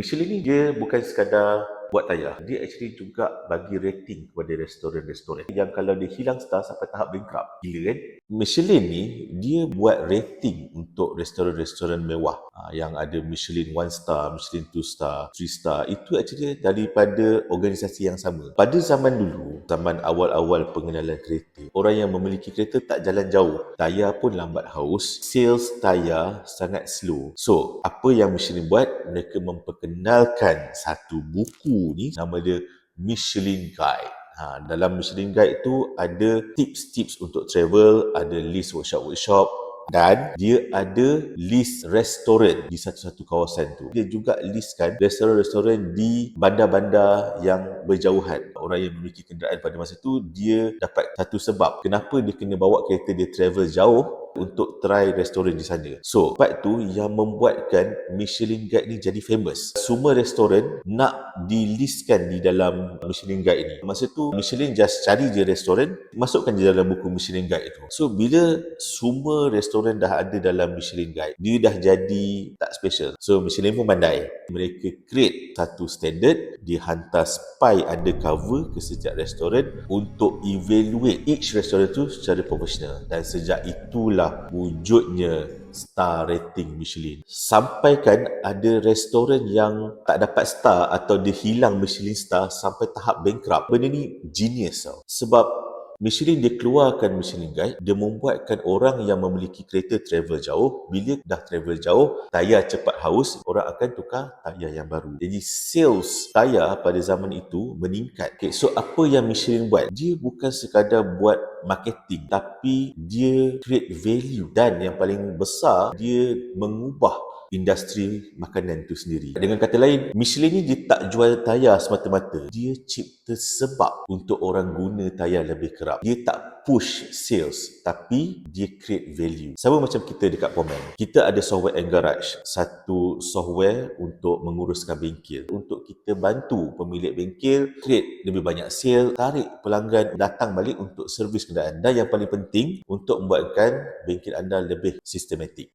Michelin ni dia bukan sekadar buat tayar. Dia actually juga bagi rating kepada restoran-restoran. Yang kalau dia hilang star sampai tahap bankrupt. Gila kan? Michelin ni, dia buat rating untuk restoran-restoran mewah. Yang ada Michelin 1 star, Michelin 2 star, 3 star. Itu actually daripada organisasi yang sama. Pada zaman dulu, zaman awal-awal pengenalan kereta, orang yang memiliki kereta tak jalan jauh. Tayar pun lambat haus. Sales tayar sangat slow. So, apa yang Michelin buat? Mereka memperkenalkan satu buku ni nama dia Michelin Guide. Ha, dalam Michelin Guide tu ada tips-tips untuk travel, ada list workshop-workshop dan dia ada list restoran di satu-satu kawasan tu. Dia juga listkan restoran-restoran di bandar-bandar yang berjauhan. Orang yang memiliki kenderaan pada masa tu dia dapat satu sebab kenapa dia kena bawa kereta dia travel jauh untuk try restoran di sana. So, part tu yang membuatkan Michelin Guide ni jadi famous. Semua restoran nak dilistkan di dalam Michelin Guide ni. Masa tu Michelin just cari je restoran, masukkan je dalam buku Michelin Guide itu. So, bila semua restoran dah ada dalam Michelin Guide, dia dah jadi tak special. So, Michelin pun pandai. Mereka create satu standard, dia hantar spy undercover ke setiap restoran untuk evaluate each restoran tu secara profesional. Dan sejak itulah itulah wujudnya star rating Michelin. Sampaikan ada restoran yang tak dapat star atau dia hilang Michelin star sampai tahap bankrupt. Benda ni genius tau. Sebab Michelin dia keluarkan Michelin Guide, dia membuatkan orang yang memiliki kereta travel jauh, bila dah travel jauh, tayar cepat haus, orang akan tukar tayar yang baru. Jadi sales tayar pada zaman itu meningkat. Okay, so apa yang Michelin buat? Dia bukan sekadar buat marketing, tapi dia create value dan yang paling besar, dia mengubah industri makanan itu sendiri. Dengan kata lain, Michelin ni dia tak jual tayar semata-mata. Dia cipta sebab untuk orang guna tayar lebih kerap. Dia tak push sales tapi dia create value. Sama macam kita dekat Pomen. Kita ada software and garage. Satu software untuk menguruskan bengkel. Untuk kita bantu pemilik bengkel create lebih banyak sale, tarik pelanggan datang balik untuk servis kenderaan. Dan yang paling penting untuk membuatkan bengkel anda lebih sistematik.